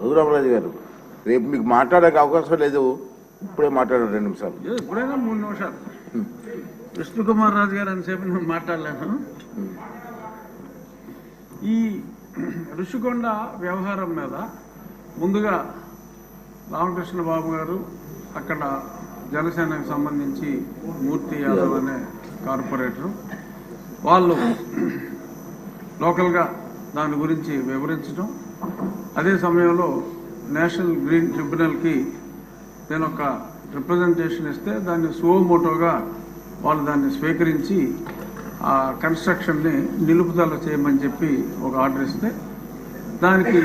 రఘురామరాజు గారు రేపు మీకు మాట్లాడక అవకాశం లేదు. ఇప్పుడే మాట్లాడారు రెండు నిమిషాలు. ఏ, ఇప్పుడైనా మూడు నిమిషాలు. విష్ణు కుమార్ రాజు గారు అంతసేపు నేను మాట్లాడలేను. ఈ ఋషికొండ వ్యవహారం మీద ముందుగా రామకృష్ణ బాబు గారు అక్కడ జనసేనకు సంబంధించి మూర్తి యాదవ్ అనే కార్పొరేటర్. వాళ్ళు లోకల్గా దాని గురించి వివరించడం అదే సమయంలో నేషనల్ గ్రీన్ ట్రిబ్యునల్కి నేను ఒక రిప్రజెంటేషన్ ఇస్తే దాన్ని సువోమోటోగా వాళ్ళు దాన్ని స్వీకరించి ఆ కన్స్ట్రక్షన్ని నిలుపుదల చేయమని చెప్పి ఒక ఆర్డర్ ఇస్తే దానికి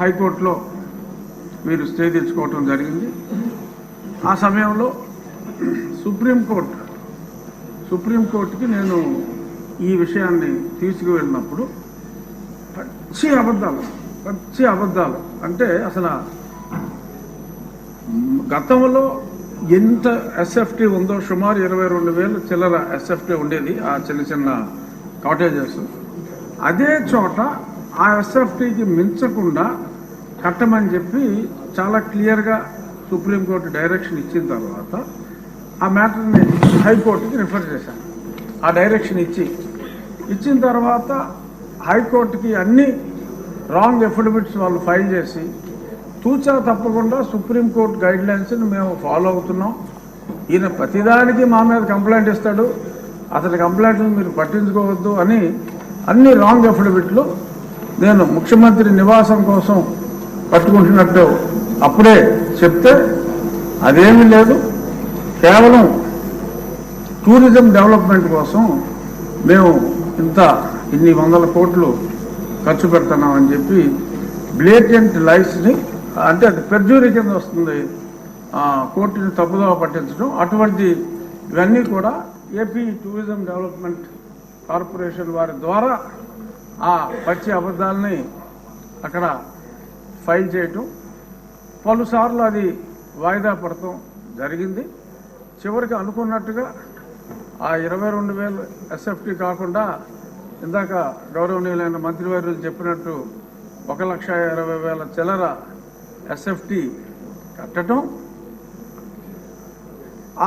హైకోర్టులో మీరు స్టే తెచ్చుకోవటం జరిగింది. ఆ సమయంలో సుప్రీంకోర్టు సుప్రీంకోర్టుకి నేను ఈ విషయాన్ని తీసుకువెళ్ళినప్పుడు పచ్చి అబద్ధాలు పచ్చి అబద్ధాలు. అంటే అసలు గతంలో ఎంత ఎస్ఎఫ్టీ ఉందో సుమారు ఇరవై రెండు వేలు చిల్లర ఎస్ఎఫ్టీ ఉండేది ఆ చిన్న చిన్న కాటేజెస్. అదే చోట ఆ ఎస్ఎఫ్టీకి మించకుండా కట్టమని చెప్పి చాలా క్లియర్గా సుప్రీంకోర్టు డైరెక్షన్ ఇచ్చిన తర్వాత ఆ మ్యాటర్ని హైకోర్టుకి రిఫర్ చేశాను ఆ డైరెక్షన్ ఇచ్చి ఇచ్చిన తర్వాత హైకోర్టుకి అన్ని రాంగ్ ఎఫిడవిట్స్ వాళ్ళు ఫైల్ చేసి తూచా తప్పకుండా సుప్రీంకోర్టు గైడ్ లైన్స్ని మేము ఫాలో అవుతున్నాం. ఈయన ప్రతిదానికి మా మీద కంప్లైంట్ ఇస్తాడు. అతని కంప్లైంట్లు మీరు పట్టించుకోవద్దు అని అన్ని రాంగ్ అఫిడవిట్లు నేను ముఖ్యమంత్రి నివాసం కోసం పట్టుకుంటున్నట్టు అప్పుడే చెప్తే అదేమీ లేదు. కేవలం టూరిజం డెవలప్మెంట్ కోసం మేము ఇంత ఇన్ని వందల కోట్లు ఖర్చు పెడుతున్నామని చెప్పి బ్లేటెంట్ లైఫ్ని అంటే అది పెర్జూరీ కింద వస్తుంది ఆ, కోర్టుని తప్పుదోవ పట్టించడం అటువంటి ఇవన్నీ కూడా ఏపీ టూరిజం డెవలప్మెంట్ కార్పొరేషన్ వారి ద్వారా ఆ పచ్చి అబద్ధాలని అక్కడ ఫైల్ చేయటం. పలుసార్లు అది వాయిదా పడటం జరిగింది. చివరికి అనుకున్నట్టుగా ఆ ఇరవై రెండు వేలు ఎస్ఎఫ్టీ కాకుండా ఇందాక గౌరవనీయులైన మంత్రివర్యులు చెప్పినట్టు ఒక లక్ష ఇరవై వేల చిల్లర ఎస్ఎఫ్టీ కట్టడం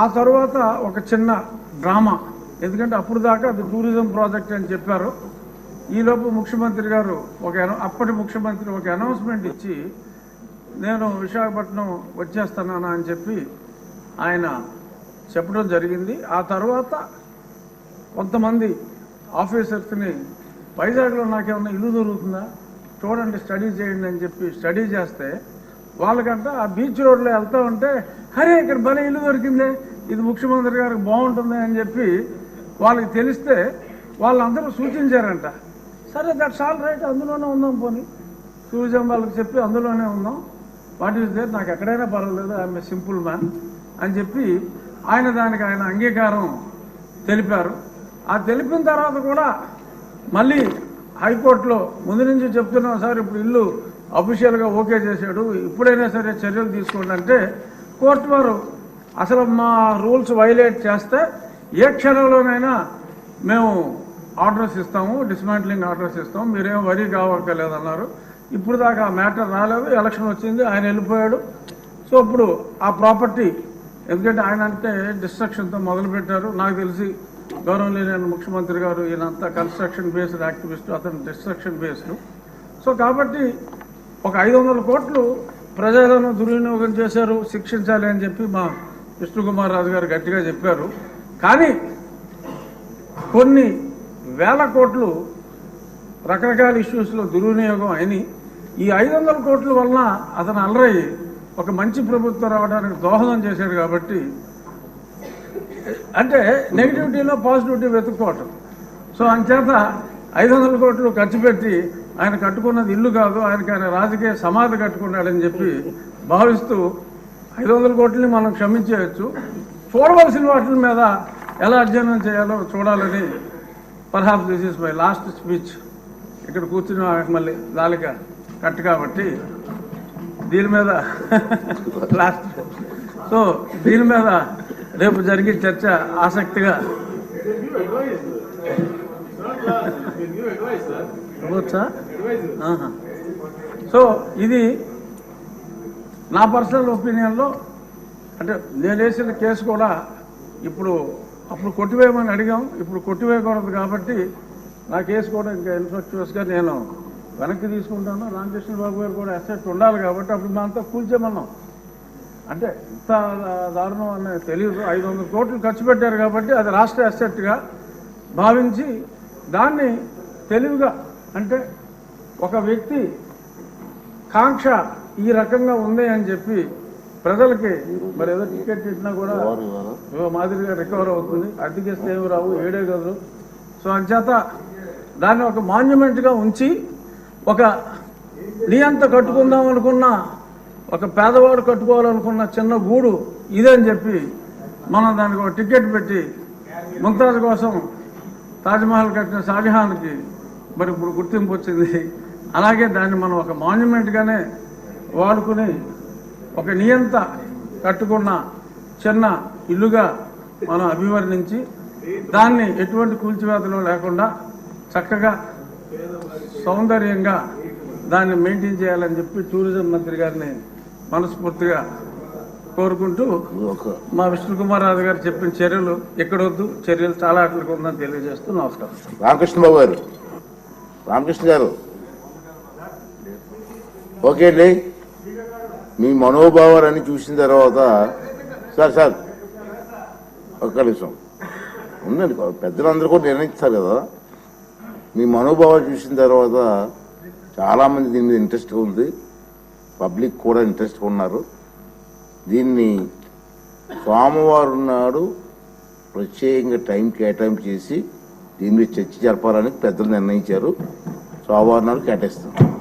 ఆ తర్వాత ఒక చిన్న డ్రామా. ఎందుకంటే అప్పుడు దాకా అది టూరిజం ప్రాజెక్ట్ అని చెప్పారు. ఈలోపు ముఖ్యమంత్రి గారు ఒక అప్పటి ముఖ్యమంత్రి ఒక అనౌన్స్మెంట్ ఇచ్చి నేను విశాఖపట్నం వచ్చేస్తున్నాను అని చెప్పి ఆయన చెప్పడం జరిగింది. ఆ తర్వాత కొంతమంది ఆఫీసర్స్ని వైజాగ్లో నాకేమన్నా ఇల్లు దొరుకుతుందా? చూడండి స్టడీ చేయండి అని చెప్పి స్టడీ చేస్తే వాళ్ళకంట ఆ బీచ్ రోడ్లో వెళ్తా ఉంటే హరే ఇక్కడ భలే ఇల్లు దొరికిందే ఇది ముఖ్యమంత్రి గారికి బాగుంటుంది అని చెప్పి వాళ్ళకి తెలిస్తే వాళ్ళందరూ సూచించారంట. సరే దట్స్ ఆల్ రైట్ అందులోనే ఉందాం పోనీ. టూరిజం వాళ్ళకి చెప్పి అందులోనే ఉందాం. What is there? నాకు ఎక్కడైనా పర్వాలేదు ఐఎమ్ సింపుల్ మ్యాన్ అని చెప్పి ఆయన దానికి ఆయన అంగీకారం తెలిపారు. ఆ తెలిపిన తర్వాత కూడా మళ్ళీ హైకోర్టులో ముందు నుంచి చెప్తున్నాం సార్ ఇప్పుడు ఇల్లు అఫీషియల్గా ఓకే చేశాడు ఇప్పుడైనా సరే చర్యలు తీసుకోండి అంటే కోర్టు వారు అసలు మా రూల్స్ వైలేట్ చేస్తే ఏ క్షణంలోనైనా మేము ఆర్డర్స్ ఇస్తాము డిస్మాంట్లింగ్ ఆర్డర్స్ ఇస్తాము మీరేం వరీ కావక్కర్లేదన్నారు. ఇప్పుడు దాకా ఆ మ్యాటర్ రాలేదు ఎలక్షన్ వచ్చింది ఆయన వెళ్ళిపోయాడు. సో ఇప్పుడు ఆ ప్రాపర్టీ ఎందుకంటే ఆయన అంటే డిస్ట్రక్షన్తో మొదలుపెట్టారు నాకు తెలిసి గౌరవనీయులైన ముఖ్యమంత్రి గారు ఈయనంతా కన్స్ట్రక్షన్ బేస్డ్ యాక్టివిస్ట్ అతను డిస్ట్రక్షన్ బేస్డ్. సో కాబట్టి ఒక ఐదు వందల కోట్లు ప్రజలను దుర్వినియోగం చేశారు శిక్షించాలి అని చెప్పి మా విష్ణుకుమార్ రాజు గారు గట్టిగా చెప్పారు. కానీ కొన్ని వేల కోట్లు రకరకాల ఇష్యూస్లో దుర్వినియోగం అయినాయి ఈ ఐదు వందల కోట్ల వలన అతను అలరయ్యి ఒక మంచి ప్రభుత్వం రావడానికి దోహదం చేశాడు కాబట్టి అంటే నెగిటివిటీలో పాజిటివిటీ వెతుక్కోవటం. సో అంచేత ఐదు వందల కోట్లు ఖర్చు పెట్టి ఆయన కట్టుకున్నది ఇల్లు కాదు ఆయనకి ఆయన రాజకీయ సమాధి కట్టుకున్నాడని చెప్పి భావిస్తూ ఐదు వందల కోట్లని మనం క్షమించేయచ్చు. చూడవలసిన వాటి మీద ఎలా అధ్యయనం చేయాలో చూడాలని perhaps this is my last speech. ఇక్కడ కూర్చుని మళ్ళీ దాలిక కట్టు కాబట్టి దీని మీద లాస్ట్. సో దీని మీద రేపు జరిగే చర్చ ఆసక్తిగా. ఇవ్వచ్చా? సో ఇది నా పర్సనల్ ఒపీనియన్లో అంటే నేను వేసిన కేసు కూడా ఇప్పుడు అప్పుడు కొట్టివేయమని అడిగాం ఇప్పుడు కొట్టివేయకూడదు కాబట్టి నా కేసు కూడా ఇంకా ఇన్ఫెక్చువస్గా నేను వెనక్కి తీసుకుంటాను. రామకృష్ణ బాబు గారు కూడా అసెట్ ఉండాలి కాబట్టి అప్పుడు మేమంతా కూల్చేమన్నాం అంటే ఇంత దారుణం అనేది తెలియదు. ఐదు వందల కోట్లు ఖర్చు పెట్టారు కాబట్టి అది రాష్ట్ర అసెట్గా భావించి దాన్ని తెలివిగా అంటే ఒక వ్యక్తి కాంక్ష ఈ రకంగా ఉంది అని చెప్పి ప్రజలకి మరి ఏదో టికెట్ ఇచ్చినా కూడా మాదిరిగా రికవర్ అవుతుంది. అద్దెకిస్తే ఏమి రావు ఏడే కదరు సో అంచేత దాన్ని ఒక మాన్యుమెంట్గా ఉంచి ఒక నీ అంత కట్టుకుందాం అనుకున్న ఒక పేదవాడు కట్టుకోవాలనుకున్న చిన్న గూడు అని చెప్పి మనం దానికి ఒక టికెట్ పెట్టి ముంతాజ్ కోసం తాజ్మహల్ కట్టిన షాజహాన్కి మరి ఇప్పుడు గుర్తింపు వచ్చింది. అలాగే దాన్ని మనం ఒక మాన్యుమెంట్గానే వాడుకుని ఒక నియంత కట్టుకున్న చిన్న ఇల్లుగా మనం అభివర్ణించి దాన్ని ఎటువంటి కూల్చివేతలు లేకుండా చక్కగా సౌందర్యంగా దాన్ని మెయింటైన్ చేయాలని చెప్పి టూరిజం మంత్రి గారిని మనస్ఫూర్తిగా కోరుకుంటూ ఒక మా విష్ణుకుమార్ రాజు గారు చెప్పిన చర్యలు ఎక్కడొద్దు చర్యలు చాలా అట్లకు ఉందని తెలియజేస్తూ నమస్కారం. రామకృష్ణ బాబు గారు. రామకృష్ణ గారు. ఓకే అండి. మీ మనోభావాలన్నీ చూసిన తర్వాత సార్ సార్ ఒక్క నిమిషం. ఉందండి పెద్దలందరూ కూడా నిర్ణయిస్తారు కదా. మీ మనోభావాలు చూసిన తర్వాత చాలామంది దీని మీద ఇంట్రెస్ట్గా ఉంది. పబ్లిక్ కూడా ఇంట్రెస్ట్గా ఉన్నారు. దీన్ని సోమవారం నాడు ప్రత్యేకంగా టైం కేటాయింపు చేసి దీని మీద చర్చ జరపాలని పెద్దలు నిర్ణయించారు. సోమవారం నాడు కేటాయిస్తాం